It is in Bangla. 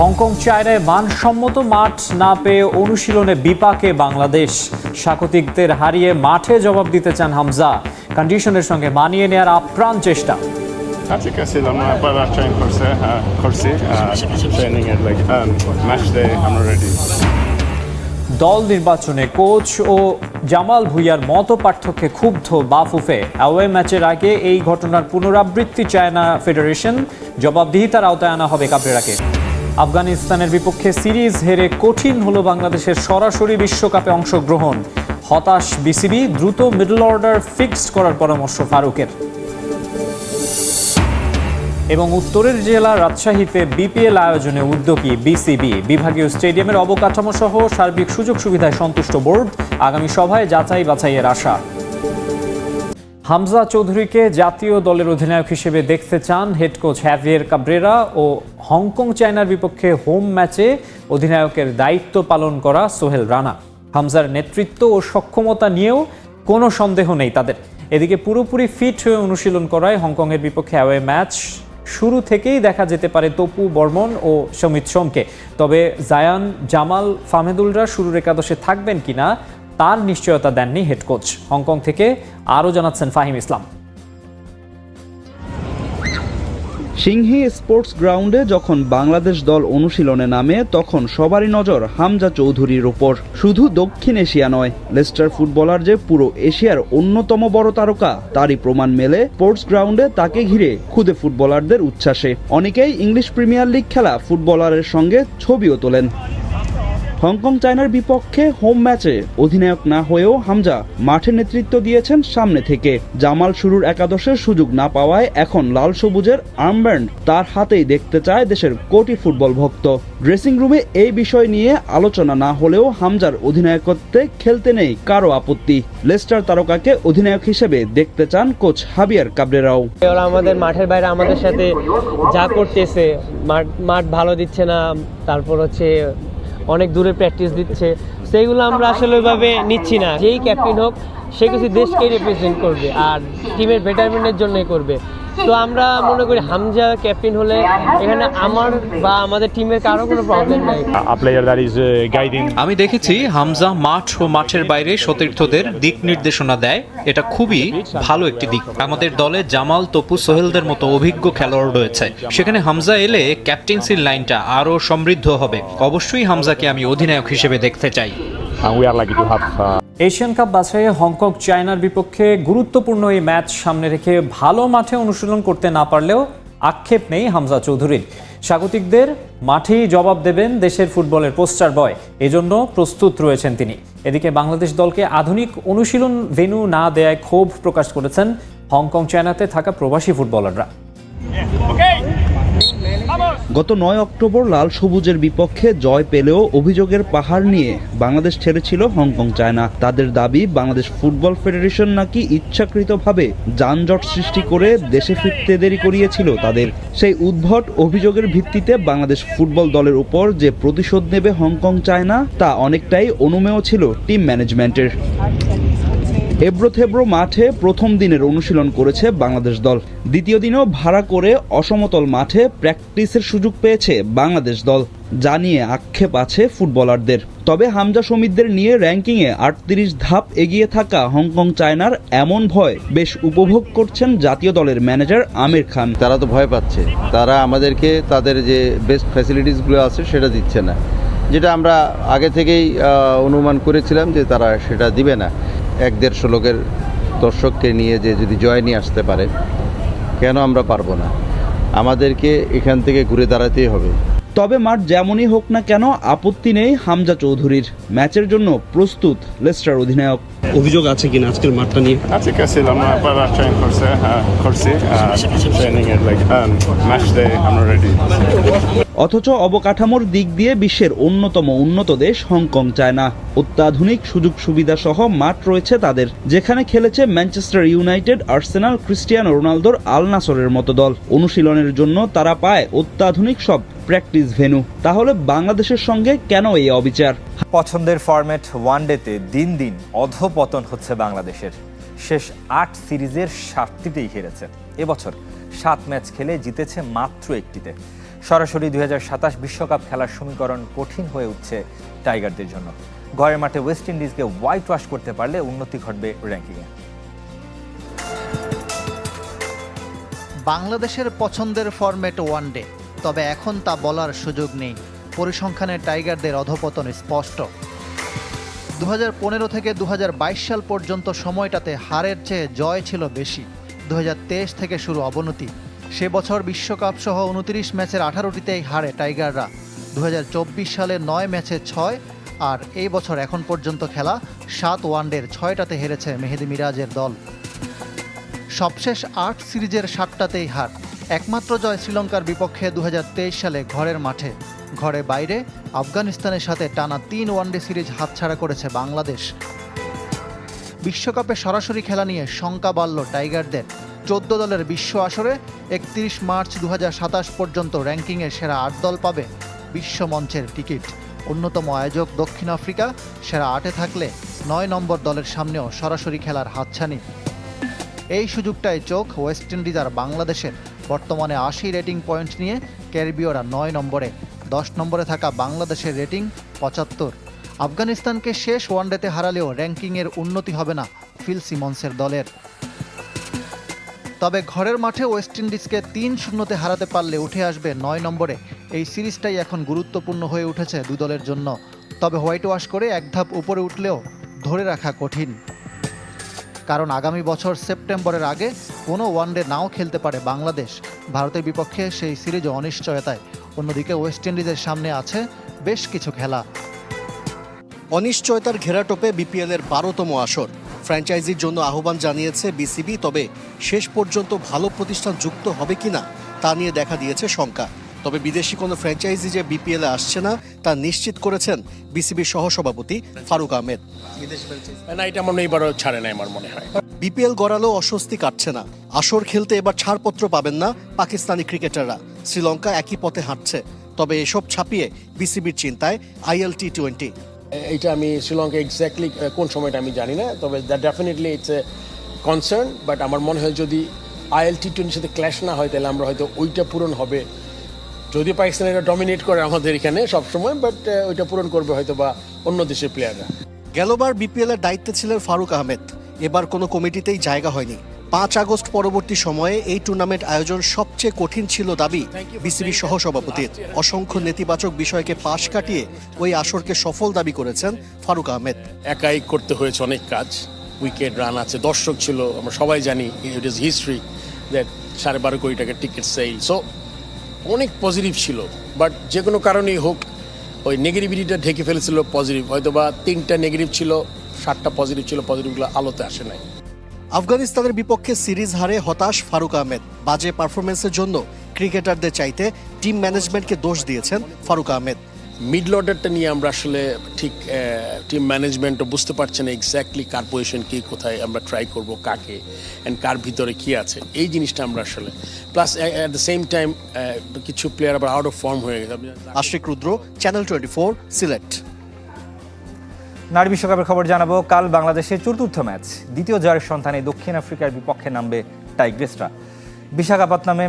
হংকং চায়নায় মানসম্মত মাঠ না পেয়ে অনুশীলনে বিপাকে বাংলাদেশ। স্বাগতিকদের হারিয়ে মাঠে জবাব দিতে চান হামজা। কন্ডিশনের সঙ্গে মানিয়ে নেয়ার আপ্রাণ চেষ্টা। আজকে গেছিলাম আবার ট্রেন করছে হ্যাঁ, করছি ট্রেনিং এর লাগে ম্যাচ ডে আমরা রেডি দল নির্বাচনে কোচ ও জামাল ভুইয়ার মত পার্থক্যে ক্ষুব্ধ বাফুফে। অ্যাওয়ে ম্যাচের আগে এই ঘটনার পুনরাবৃত্তি চায় না ফেডারেশন। জবাবদিহিতার আওতায় আনা হবে কাবরেরাকে। আফগানিস্তানের বিপক্ষে সিরিজ হেরে কঠিন হলো বাংলাদেশের সরাসরি বিশ্বকাপে অংশগ্রহণ। হতাশ বিসিবি দ্রুত মিডল অর্ডার ফিক্সড করার পরামর্শ ফারুকের। এবং উত্তরের জেলা রাজশাহীতে বিপিএল আয়োজনে উদ্যোগী বিসিবি। বিভাগীয় স্টেডিয়ামের অবকাঠামো সহ সার্বিক সুযোগ সুবিধায় সন্তুষ্ট বোর্ড আগামী সভায় যাচাই বাছাইয়ের আশা। হামজা চৌধুরীকে জাতীয় দলের অধিনায়ক হিসেবে দেখতে চান হেড কোচ হ্যাভিয়ের কাব্রেরা ও হংকং চায়নার বিপক্ষে হোম ম্যাচে অধিনায়কের দায়িত্ব পালন করা সোহেল রানা। হামজার নেতৃত্ব ও সক্ষমতা নিয়েও কোনো সন্দেহ নেই তাদের। এদিকে পুরোপুরি ফিট হয়ে অনুশীলন করায় হংকংয়ের বিপক্ষে অ্যাওয়ে ম্যাচ শুরু থেকেই দেখা যেতে পারে তপু বর্মন ও সমিত সোমকে। তবে জায়ান জামাল ফাহমেদুলরা শুরুর একাদশে থাকবেন কিনা তার নিশ্চয়তা দেননি হেড কোচ হংকং থেকে আরও জানাচ্ছেন ফাহিম ইসলাম। সিংহি স্পোর্টস গ্রাউন্ডে যখন বাংলাদেশ দল অনুশীলনে নামে, তখন সবারই নজর হামজা চৌধুরীর ওপর শুধু দক্ষিণ এশিয়া নয়, লেস্টার ফুটবলার যে পুরো এশিয়ার অন্যতম বড় তারকা, তারই প্রমাণ মেলে স্পোর্টস গ্রাউন্ডে তাকে ঘিরে খুদে ফুটবলারদের উচ্ছ্বাসে। অনেকেই ইংলিশ প্রিমিয়ার লিগ খেলা ফুটবলারের সঙ্গে ছবিও তোলেন। হংকং চায়নার বিপক্ষে হোম ম্যাচে অধিনায়ক না হয়েও হামজা মাঠে নেতৃত্ব দিয়েছেন সামনে থেকে। জামাল শুরুর একাদশের সুযোগ না পাওয়ায় এখন লাল সবুজের আর্মব্যান্ড তার হাতেই দেখতে চায় দেশের কোটি ফুটবল ভক্ত। ড্রেসিং রুমে এই বিষয় নিয়ে আলোচনা না হলেও হামজার অধিনায়কত্বে খেলতে নেই কারও আপত্তি। লেস্টার তারকাকে অধিনায়ক হিসেবে দেখতে চান কোচ হাবিয়ার কাবরেরাও। আমাদের মাঠের বাইরে আমাদের সাথে যা করতেছে, মাঠ মাঠ ভালো দিচ্ছে না, তারপর হচ্ছে অনেক দূরে প্র্যাকটিস দিচ্ছে। সেইগুলো আমরা আসলে ওইভাবে নিচ্ছি না। যেই ক্যাপ্টেন হোক, সে কিছু দেশকেই রিপ্রেজেন্ট করবে আর টিমের বেটারমেন্টের জন্যই করবে। তো আমরা মনে করি হামজা ক্যাপ্টেন হলে এখানে আমার বা আমাদের টিমের কারও কোনো প্রবলেম নাই। Player that is uh, আমি দেখেছি হামজা মাঠ ও মাঠের বাইরে সতীর্থদের দিক নির্দেশনা দেয়। এটা খুবই ভালো একটি দিক। আমাদের দলে জামাল তপু সোহেলদের মতো অভিজ্ঞ খেলোয়াড় রয়েছে। সেখানে হামজা এলে ক্যাপ্টেন্সির লাইনটা আরও সমৃদ্ধ হবে। অবশ্যই হামজাকে আমি অধিনায়ক হিসেবে দেখতে চাই। এশিয়ান কাপ বাছাইয়ে হংকং চায়নার বিপক্ষে গুরুত্বপূর্ণ এই ম্যাচ সামনে রেখে ভালো মাঠে অনুশীলন করতে না পারলেও আক্ষেপ নেই হামজা চৌধুরীর। স্বাগতিকদের মাঠেই জবাব দেবেন দেশের ফুটবলের পোস্টার বয়। এজন্য প্রস্তুত রয়েছেন তিনি। এদিকে বাংলাদেশ দলকে আধুনিক অনুশীলন ভেন্যু না দেয়ায় ক্ষোভ প্রকাশ করেছেন হংকং চায়নাতে থাকা প্রবাসী ফুটবলাররা। গত নয় অক্টোবর লাল সবুজের বিপক্ষে জয় পেলেও অভিযোগের পাহাড় নিয়ে বাংলাদেশ ছেড়েছিল হংকং চায়না। তাদের দাবি, বাংলাদেশ ফুটবল ফেডারেশন নাকি ইচ্ছাকৃতভাবে যানজট সৃষ্টি করে দেশে ফিরতে দেরি করিয়েছিল তাদের। সেই উদ্ভট অভিযোগের ভিত্তিতে বাংলাদেশ ফুটবল দলের উপর যে প্রতিশোধ নেবে হংকং চায়না, তা অনেকটাই অনুমেয় ছিল টিম ম্যানেজমেন্টের। এবড়ো থেব্রো মাঠে প্রথম দিনের অনুশীলন করেছে বাংলাদেশ দল। দ্বিতীয় দিনেও ভাড়া করে অসমতল মাঠে প্র্যাকটিসের সুযোগ পেয়েছে বাংলাদেশ দল, যা নিয়ে আক্ষেপ আছে ফুটবলারদের। তবে হামজা সমিতদের নিয়ে র্যাঙ্কিংয়ে আটত্রিশ ধাপ এগিয়ে থাকা হংকং চায়নার এমন ভয় বেশ উপভোগ করছেন জাতীয় দলের ম্যানেজার আমির খান। তারা তো ভয় পাচ্ছে। তারা আমাদেরকে তাদের যে বেস্ট ফ্যাসিলিটিসগুলো আছে সেটা দিচ্ছে না। যেটা আমরা আগে থেকেই অনুমান করেছিলাম যে তারা সেটা দিবে না। এক দেড়শো লোকের দর্শককে নিয়ে যে যদি জয় নিয়ে আসতে পারে, কেন আমরা পারব না? আমাদেরকে এখান থেকে ঘুরে দাঁড়াতেই হবে। তবে মাঠ যেমনই হোক না কেন, আপত্তি নেই হামজা চৌধুরীর। ম্যাচের জন্য প্রস্তুত লেস্টার অধিনায়ক। অভিযোগ আছে কিনা আজকের মাঠটা নিয়ে? আজকে গেছিলাম আবার ট্রেন করছে হ্যাঁ, করছি ট্রেনিং এর লাগে ম্যাচ ডে আমরা রেডি অথচ অবকাঠামোর দিক দিয়ে বিশ্বের অন্যতম উন্নত দেশ হংকং চায়না। অত্যাধুনিক সুযোগ সুবিধা সহ মাঠ রয়েছে তাদের। যেখানে খেলেছে ম্যানচেস্টার ইউনাইটেড আর্সেনাল ক্রিস্টিয়ানো রোনালদোর আল নাসরের মতো দল। অনুশীলনের জন্য তারা পায় অত্যাধুনিক সব প্র্যাকটিস ভেন্যু তাহলে বাংলাদেশের সঙ্গে কেন এই অবিচার? পছন্দের ফরম্যাট ওয়ানডেতে দিন দিন অধপতন হচ্ছে বাংলাদেশের। শেষ আট সিরিজের সাতটিতেই হেরেছে। এবছর সাত ম্যাচ খেলে জিতেছে মাত্র একটিতে। সরাসরি দুই বিশ্বকাপ খেলার সমীকরণ কঠিন হয়ে উঠছে টাইগারদের জন্য। ঘরের মাঠে ওয়েস্ট ইন্ডিজকে হোয়াইট ওয়াশ করতে পারলে উন্নতি ঘটবে র্যাঙ্কিংয়ে বাংলাদেশের পছন্দের ফরম্যাট ওয়ানডে তবে এখন তা বলার সুযোগ নেই। পরিসংখ্যানে টাইগারদের অধপতন স্পষ্ট। দু হাজার পনেরো থেকে দু হাজার বাইশ সাল পর্যন্ত সময়টাতে হারের চেয়ে জয় ছিল বেশি। দু হাজার তেইশ থেকে শুরু অবনতি। সে বছর বিশ্বকাপ সহ উনত্রিশ ম্যাচের আঠারোটিতেই হারে টাইগাররা। দু হাজার চব্বিশ সালে নয় ম্যাচে ছয় আর এই বছর এখন পর্যন্ত খেলা সাত ওয়ানডের ছয়টাতে হেরেছে মেহেদি মিরাজের দল। সবশেষ আট সিরিজের সাতটাতেই হার। একমাত্র জয় শ্রীলঙ্কার বিপক্ষে দু হাজার তেইশ সালে ঘরের মাঠে। ঘরে বাইরে আফগানিস্তানের সাথে টানা তিন ওয়ানডে সিরিজ হাতছাড়া করেছে বাংলাদেশ। বিশ্বকাপে সরাসরি খেলা নিয়ে শঙ্কা বাড়ল টাইগারদের। চোদ্দ দলের বিশ্ব আসরে একত্রিশ মার্চ দু হাজার সাতাশ পর্যন্ত র্যাঙ্কিংয়ে সেরা আট দল পাবে বিশ্ব মঞ্চের টিকিট। অন্যতম আয়োজক দক্ষিণ আফ্রিকা সেরা আটে থাকলে নয় নম্বর দলের সামনেও সরাসরি খেলার হাতছানি। এই সুযোগটায় চোখ ওয়েস্ট ইন্ডিজ আর বাংলাদেশের বর্তমানে আশি রেটিং পয়েন্ট নিয়ে ক্যারিবীয়রা নয় নম্বরে, দশ নম্বরে থাকা বাংলাদেশের রেটিং পঁচাত্তর। আফগানিস্তানকে শেষ ওয়ানডেতে হারালেও র্যাঙ্কিংয়ের উন্নতি হবে না ফিল সিমন্সের দলের। তবে ঘরের মাঠে ওয়েস্ট ইন্ডিজকে তিন শূন্যতে হারাতে পারলে উঠে আসবে নয় নম্বরে। এই সিরিজটাই এখন গুরুত্বপূর্ণ হয়ে উঠেছে দু দলের জন্য। তবে হোয়াইট ওয়াশ করে এক ধাপ উপরে উঠলেও ধরে রাখা কঠিন। কারণ আগামী বছর সেপ্টেম্বরের আগে কোনো ওয়ানডে নাও খেলতে পারে বাংলাদেশ। ভারতের বিপক্ষে সেই সিরিজ অনিশ্চয়তায়। অন্যদিকে ওয়েস্ট ইন্ডিজের সামনে আছে বেশ কিছু খেলা। অনিশ্চয়তার ঘেরাটোপে বিপিএলের বারোতম আসর। ফ্র্যাঞ্চাইজির জন্য আহ্বান জানিয়েছে বিসিবি, তবে শেষ পর্যন্ত ভালো প্রতিষ্ঠান যুক্ত হবে কিনা তা নিয়ে দেখা দিয়েছে শঙ্কা। তবে বিদেশি কোনো ফ্র্যাঞ্চাইজি যে বিপিএলে আসছে না তা নিশ্চিত করেছেন বিসিবির সহসভাপতি ফারুক আহমেদ। না এটা মনে এবারও ছাড়ে না আমার মনে হয়। বিপিএল গড়ালেও অস্বস্তি কাটছে না। আসর খেলতে এবার ছাড়পত্র পাবেন না পাকিস্তানি ক্রিকেটাররা। শ্রীলঙ্কা একই পথে হাঁটছে। তবে এসব ছাপিয়ে বিসিবির চিন্তায় আইএল টি টোয়েন্টি এটা আমি শ্রীলঙ্কা এক্স্যাক্টলি কোন সময়টা আমি জানি না তবে that definitely it's a concern but আমার মনে হয় যদি আইএল টি টোয়েন্টির সাথে ক্ল্যাশ না হয় তাহলে আমরা হয়তো ওইটা পূরণ হবে যদি পাকিস্তান এটা ডমিনেট করে আমাদের এখানে সবসময় বাট ওইটা পূরণ করবে হয়তো বা অন্য দেশের প্লেয়াররা গেলবার বিপিএল এর দায়িত্বে ছিলেন ফারুক আহমেদ। এবার কোনো কমিটিতেই জায়গা হয়নি। পাঁচ আগস্ট পরবর্তী সময়ে এই টুর্নামেন্ট আয়োজন সবচেয়ে কঠিন ছিল দাবি বিসিবি সহসভাপতির। অসংখ্য নেতিবাচক বিষয়কে পাশ কাটিয়ে ওই আসরকে সফল দাবি করেছেন ফারুক আহমেদ। একাই করতে হয়েছে অনেক কাজ। উইকেট রান আছে দর্শক ছিল আমরা সবাই জানি ইট ইজ হিস্ট্রি দ্যাট সাড়ে বারো কোটি টাকার টিকিট সেল সো অনেক পজিটিভ ছিল বাট যে কোনো কারণেই হোক, ওই নেগেটিভিটিটা ঢেকে ফেলেছিল পজিটিভ হয়তো বা তিনটা নেগেটিভ ছিল, সাতটা পজিটিভ ছিল পজিটিভগুলো আলোতে আসে নাই। আফগানিস্তানের বিপক্ষে সিরিজ হারে হতাশ ফারুক আহমেদ। বাজে পারফরমেন্সের জন্য ক্রিকেটারদের চাইতে টিম ম্যানেজমেন্টকে দোষ দিয়েছেন ফারুক আহমেদ। মিডল অর্ডারটা নিয়ে আমরা আসলে ঠিক টিম ম্যানেজমেন্টও বুঝতে পারছে না এক্স্যাক্টলি কার পজিশন কি কোথায় আমরা ট্রাই করব কাকে অ্যান্ড কার ভিতরে কি আছে। এই জিনিসটা আমরা আসলে plus at the same time কিছু প্লেয়ার আবার আউট অফ ফর্ম হয়ে গেছে। Ashik Rudra channel twenty four Sylhet নারী বিশ্বকাপের খবর জানাব কাল বাংলাদেশের চতুর্থ ম্যাচ। দ্বিতীয় জয়ের সন্ধানে দক্ষিণ আফ্রিকার বিপক্ষে নামবে টাইগ্রেসরা। বিশাখাপত্তনমে